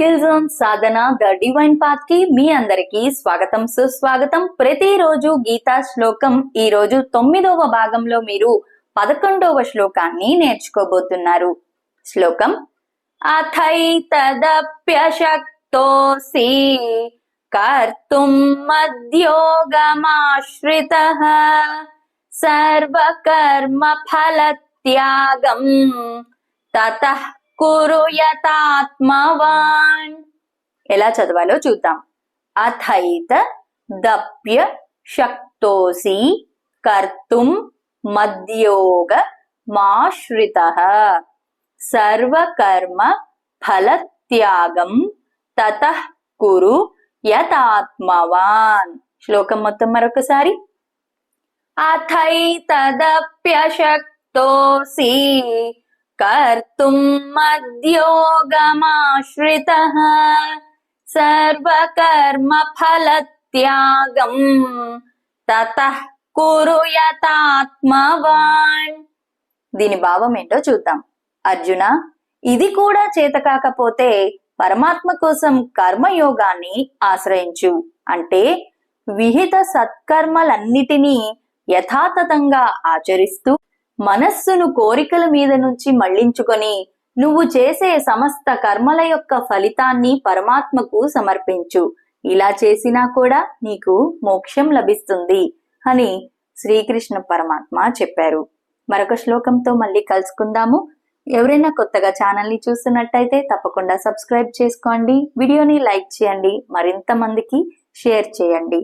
Skill zone Sadhana the divine పాత్కి మీ అందరికి స్వాగతం. సుస్వాగతం. ప్రతిరోజు గీతా శ్లోకం ఈ రోజు తొమ్మిదవ భాగంలో మీరు పదకొండవ శ్లోకాన్ని నేర్చుకోబోతున్నారు. శ్లోకం అథైతదప్యశక్తోసి కర్తుం మద్యోగమాశ్రిత సర్వకర్మ ఫలత్యాగం తతః కురు యతాత్మవాన్. ఎలా చదవాలో చూద్దాం. అథైత దప్య శక్తోసి కర్తుం మద్యోగ మాశ్రిత. సర్వకర్మ ఫలత్యాగం తత కురు యతాత్మవాన్. శ్లోకం మొత్తం మరొకసారి. అథైతదప్యశక్తోసి कर्तुं मद्योगमाश्रितः सर्वकर्मफलत्यागं తతః కురు యతాత్మవాన్ దీని భావం ఏంటో చూద్దాం అర్జున ఇది కూడా చేత కాకపోతే పరమాత్మ కోసం కర్మయోగాన్ని ఆశ్రయించు అంటే విహిత సత్కర్మలన్నిటినీ యథాతథంగా ఆచరిస్తూ మనస్సును కోరికల మీద నుంచి మళ్ళించుకొని నువ్వు చేసే సమస్త కర్మల యొక్క ఫలితాన్ని పరమాత్మకు సమర్పించు. ఇలా చేసినా కూడా నీకు మోక్షం లభిస్తుంది అని శ్రీకృష్ణ పరమాత్మ చెప్పారు. మరొక శ్లోకంతో మళ్ళీ కలుసుకుందాము. ఎవరైనా కొత్తగా ఛానల్ని చూస్తున్నట్టయితే తప్పకుండా సబ్స్క్రైబ్ చేసుకోండి. వీడియోని లైక్ చేయండి. మరింత మందికి షేర్ చేయండి.